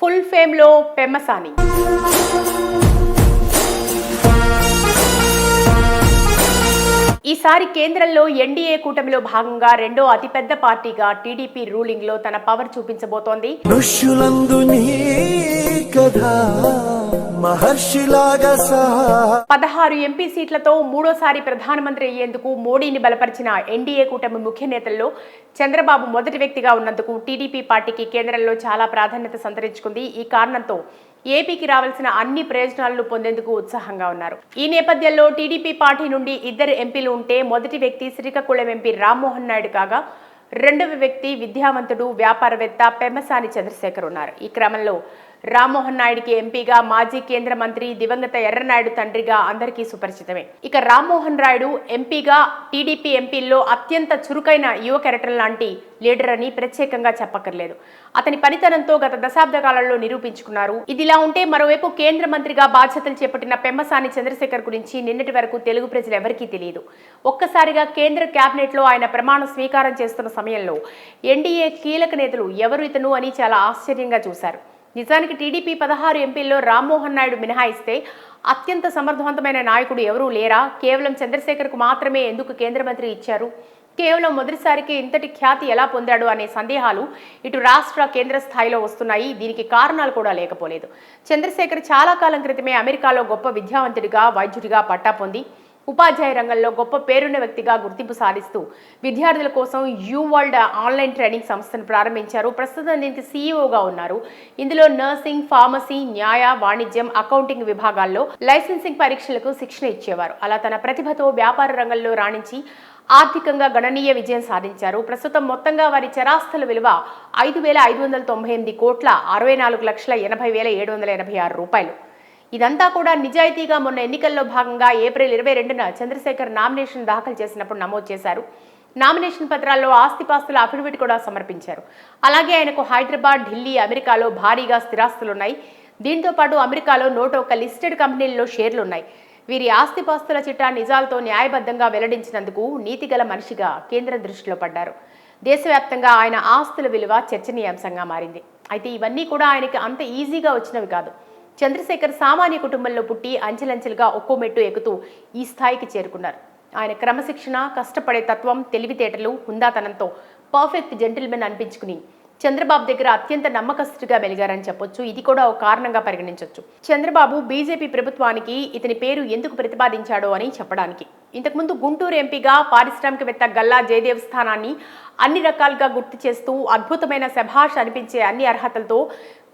Full ఫేమ్లో Pemmasani. ఈసారి కేంద్రంలో NDA కూటమిలో భాగంగా రెండో అతిపెద్ద పార్టీగా టీడీపీ రూలింగ్లో తన పవర్ చూపించబోతోంది. ఋషులందు మహర్షిలాగా పదహారు ఎంపీ సీట్లతో మూడోసారి ప్రధానమంత్రి అయ్యేందుకు మోడీని బలపరిచిన ఎన్డీఏ కూటమి ముఖ్య నేతల్లో చంద్రబాబు మొదటి వ్యక్తిగా ఉన్నందుకు టీడీపీ పార్టీకి కేంద్రంలో చాలా ప్రాధాన్యత సంతరించుకుంది. ఈ కారణంతో ఏపీకి రావాల్సిన అన్ని ప్రయోజనాలను పొందేందుకు ఉత్సాహంగా ఉన్నారు. ఈ నేపథ్యంలో టీడీపీ పార్టీ నుండి ఇద్దరు ఎంపీలు ఉంటే మొదటి వ్యక్తి శ్రీకాకుళం ఎంపీ రామ్మోహన్ నాయుడు కాగా రెండవ వ్యక్తి విద్యావంతుడు వ్యాపారవేత్త పెమ్మసాని చంద్రశేఖర్ ఉన్నారు. ఈ క్రమంలో రామ్మోహన్ నాయుడికి ఎంపీగా మాజీ కేంద్ర మంత్రి దివంగత ఎర్రనాయుడు తండ్రిగా అందరికీ సుపరిచితమే. ఇక రామ్మోహన్ రాయుడు ఎంపీగా టీడీపీ ఎంపీల్లో అత్యంత చురుకైన యువ కెరటం లాంటి లీడర్ అని ప్రత్యేకంగా చెప్పక్కర్లేదు. అతని పనితనంతో గత దశాబ్ద కాలంలో నిరూపించుకున్నారు. ఇదిలా ఉంటే మరోవైపు కేంద్ర మంత్రిగా బాధ్యతలు చేపట్టిన పెమ్మసాని చంద్రశేఖర్ గురించి నిన్నటి వరకు తెలుగు ప్రజలు ఎవరికీ తెలియదు. ఒక్కసారిగా కేంద్ర కేబినెట్లో ఆయన ప్రమాణ స్వీకారం చేస్తున్న సమయంలో ఎన్డీఏ కీలక నేతలు ఎవరు ఇతను అని చాలా ఆశ్చర్యంగా చూశారు. నిజానికి టీడీపీ పదహారు ఎంపీల్లో రామ్మోహన్ నాయుడు మినహాయిస్తే అత్యంత సమర్థవంతమైన నాయకుడు ఎవరూ లేరా? కేవలం చంద్రశేఖర్కు మాత్రమే ఎందుకు కేంద్ర మంత్రి ఇచ్చారు? కేవలం మొదటిసారికి ఇంతటి ఖ్యాతి ఎలా పొందాడు అనే సందేహాలు ఇటు రాష్ట్ర కేంద్ర స్థాయిలో వస్తున్నాయి. దీనికి కారణాలు కూడా లేకపోలేదు. చంద్రశేఖర్ చాలా కాలం క్రితమే అమెరికాలో గొప్ప విద్యావంతుడిగా వైద్యుడిగా పట్టా పొంది ఉపాధ్యాయ రంగంలో గొప్ప పేరున్న వ్యక్తిగా గుర్తింపు సాధిస్తూ విద్యార్థుల కోసం యూ వరల్డ్ ఆన్లైన్ ట్రైనింగ్ సంస్థను ప్రారంభించారు. ప్రస్తుతం దీనికి సీఈఓగా ఉన్నారు. ఇందులో నర్సింగ్ ఫార్మసీ న్యాయ వాణిజ్యం అకౌంటింగ్ విభాగాల్లో లైసెన్సింగ్ పరీక్షలకు శిక్షణ ఇచ్చేవారు. అలా తన ప్రతిభతో వ్యాపార రంగంలో రాణించి ఆర్థికంగా గణనీయ విజయం సాధించారు. ప్రస్తుతం మొత్తంగా వారి చరాస్తుల విలువ ఐదు వేల ఐదు వందల తొంభై ఎనిమిది కోట్ల అరవై నాలుగు లక్షల ఎనభై వేల ఏడు వందల ఎనభై ఆరు రూపాయలు. ఇదంతా కూడా నిజాయితీగా మొన్న ఎన్నికల్లో భాగంగా ఏప్రిల్ ఇరవై రెండున చంద్రశేఖర్ నామినేషన్ దాఖలు చేసినప్పుడు నమోదు చేశారు. నామినేషన్ పత్రాల్లో ఆస్తిపాస్తుల అఫిడవిట్ కూడా సమర్పించారు. అలాగే ఆయనకు హైదరాబాద్ ఢిల్లీ అమెరికాలో భారీగా స్థిరాస్తులున్నాయి. దీంతో పాటు అమెరికాలో నూట ఒక్క లిస్టెడ్ కంపెనీల్లో షేర్లున్నాయి. వీరి ఆస్తిపాస్తుల చిట్టా నిజాలతో న్యాయబద్ధంగా వెల్లడించినందుకు నీతిగల మనిషిగా కేంద్రం దృష్టిలో పడ్డారు. దేశవ్యాప్తంగా ఆయన ఆస్తుల విలువ చర్చనీయాంశంగా మారింది. అయితే ఇవన్నీ కూడా ఆయనకి అంత ఈజీగా వచ్చినవి కాదు. చంద్రశేఖర్ సామాన్య కుటుంబంలో పుట్టి అంచెలంచెలుగా ఒక్కో మెట్టు ఎక్కుతూ ఈ స్థాయికి చేరుకున్నారు. ఆయన క్రమశిక్షణ కష్టపడే తత్వం తెలివితేటలు హుందాతనంతో పర్ఫెక్ట్ జెంటిల్మెన్ అనిపించుకుని చంద్రబాబు దగ్గర అత్యంత నమ్మకస్తుడిగా వెలిగారని చెప్పొచ్చు. ఇది కూడా ఒక కారణంగా పరిగణించవచ్చు చంద్రబాబు బీజేపీ ప్రభుత్వానికి ఇతని పేరు ఎందుకు ప్రతిపాదించాడో అని చెప్పడానికి. ఇంతకుముందు గుంటూరు ఎంపీగా పారిశ్రామికవేత్త గల్లా జయదేవ్ స్థానాన్ని అన్ని రకాలుగా గుర్తు చేస్తూ అద్భుతమైన శభాష్ అనిపించే అన్ని అర్హతలతో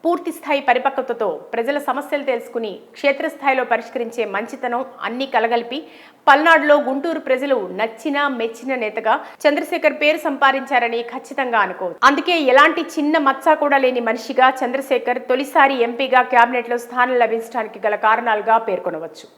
పూర్తి స్థాయి పరిపక్వతతో ప్రజల సమస్యలు తెలుసుకుని క్షేత్రస్థాయిలో పరిష్కరించే మంచితనం అన్ని కలగలిపి పల్నాడులో గుంటూరు ప్రజలు నచ్చిన మెచ్చిన నేతగా చంద్రశేఖర్ పేరు సంపాదించారని ఖచ్చితంగా అనుకోవచ్చు అందుకే ఎలాంటి చిన్న మచ్చ కూడా లేని మనిషిగా చంద్రశేఖర్ తొలిసారి ఎంపీగా కేబినెట్లో స్థానం లభించడానికి గల కారణాలుగా పేర్కొనవచ్చు.